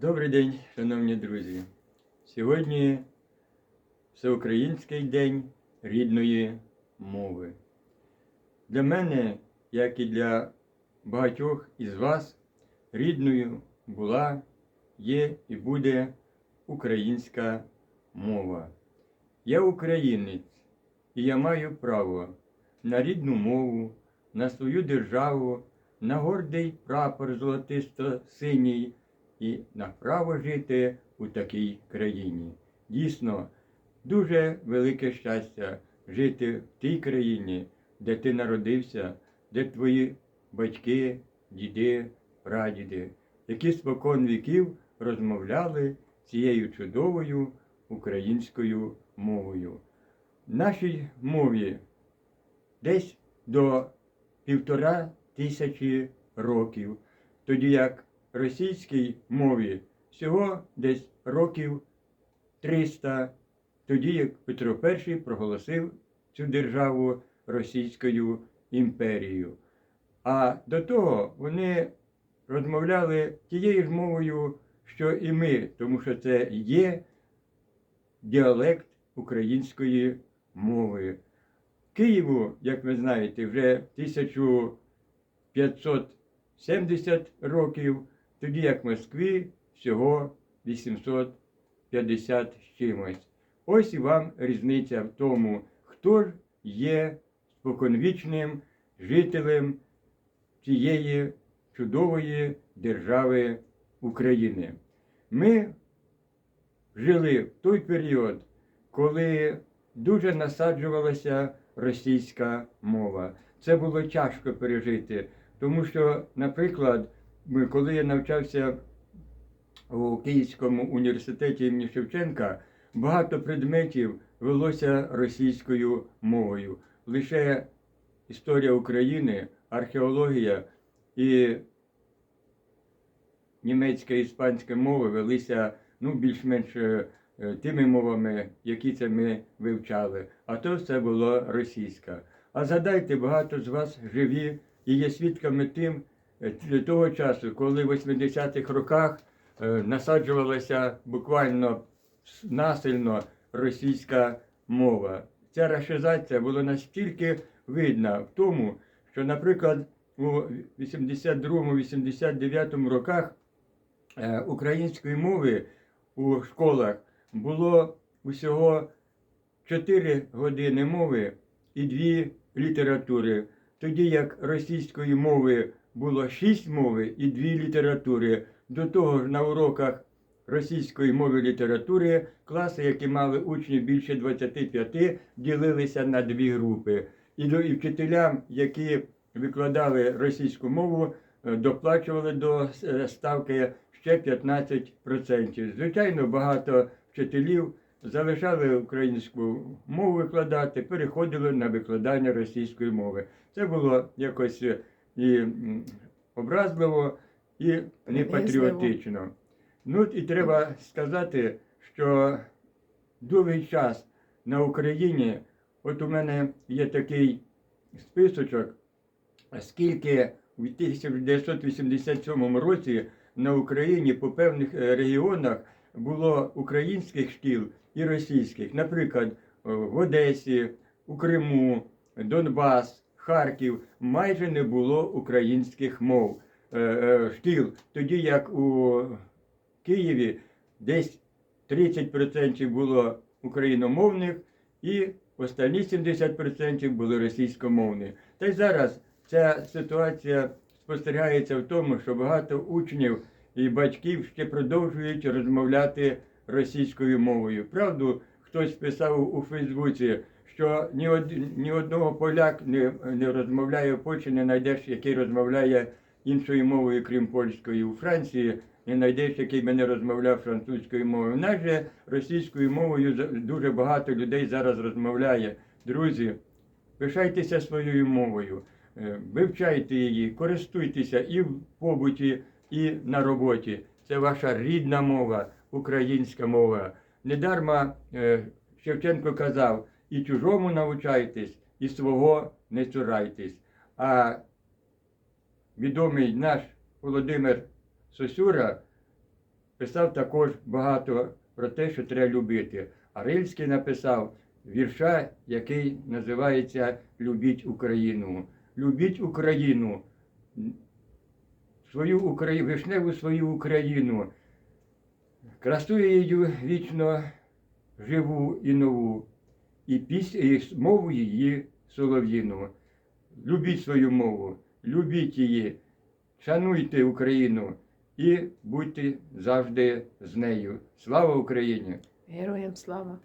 Добрий день, шановні друзі. Сьогодні Всеукраїнський день рідної мови. Для мене, як і для багатьох із вас, рідною була, є і буде українська мова. Я українець, і я маю право на рідну мову, на свою державу, на гордий прапор золотисто-синій і на право жити у такій країні. Дійсно, дуже велике щастя жити в тій країні, де ти народився, де твої батьки, діди, прадіди, які спокон віків розмовляли цією чудовою українською мовою. В нашій мові десь до півтора тисячі років, тоді як російській мові всього десь років 300, тоді як Петро І проголосив цю державу Російською імперією. А до того вони розмовляли тією ж мовою, що і ми, тому що це є діалект української мови. Києву, як ви знаєте, вже 1570 років, тоді як в Москві всього 850 з чимось. Ось і вам різниця в тому, хто ж є споконвічним жителем цієї чудової держави України. Ми жили в той період, коли дуже насаджувалася російська мова. Це було тяжко пережити, тому що, наприклад, коли я навчався у Київському університеті імені Шевченка, багато предметів велося російською мовою. Лише історія України, археологія і німецька і іспанська мови велися ну, більш-менш е, тими мовами, які це ми вивчали. А то все було російська. А згадайте, багато з вас живі і є свідками тим того часу, коли в 80-х роках е, насаджувалася буквально насильно російська мова. Ця рашизація була настільки видна в тому, що, наприклад, у 82-89 роках е, української мови у школах було усього 4 години мови і 2 літератури, тоді як російської мови було 6 мови і 2 літератури. До того ж на уроках російської мови літератури класи, які мали учнів більше 25, ділилися на дві групи. І, до, і вчителям, які викладали російську мову, е, доплачували до е, ставки ще 15%. Звичайно, багато вчителів залишали українську мову викладати, переходили на викладання російської мови. Це було якось е, і образливо, і не патріотично. Ну і треба сказати, що довгий час на Україні, от у мене є такий списочок, скільки в 1987 році на Україні по певних е, регіонах було українських шкіл і російських. Наприклад, е, в Одесі, у Криму, Донбас, Харків майже не було українських мов е, е, шкіл, тоді як у Києві десь 30% було україномовних і останні 70% були російськомовні. Та й зараз ця ситуація спостерігається в тому, що багато учнів і батьків ще продовжують розмовляти російською мовою. Правду, хтось писав у Фейсбуці, що ні, од, ні одного поляк не, не розмовляє в Польщі, не знайдеш, який розмовляє іншою мовою, крім польської. У Франції не знайдеш, який би не розмовляв французькою мовою. У нас же російською мовою дуже багато людей зараз розмовляє. Друзі, пишайтеся своєю мовою, е, вивчайте її, користуйтеся і в побуті, і на роботі. Це ваша рідна мова, українська мова. Недарма е, Шевченко казав, і чужому навчайтесь, і свого не цурайтесь. А відомий наш Володимир Сосюра писав також багато про те, що треба любити. А Рильський написав вірша, який називається Любіть Україну. Любіть Україну, свою Україну, вишневу свою Україну, красу її вічно живу і нову, і після і мову її солов'їну. Любіть свою мову, любіть її, шануйте Україну і будьте завжди з нею. Слава Україні! Героям слава!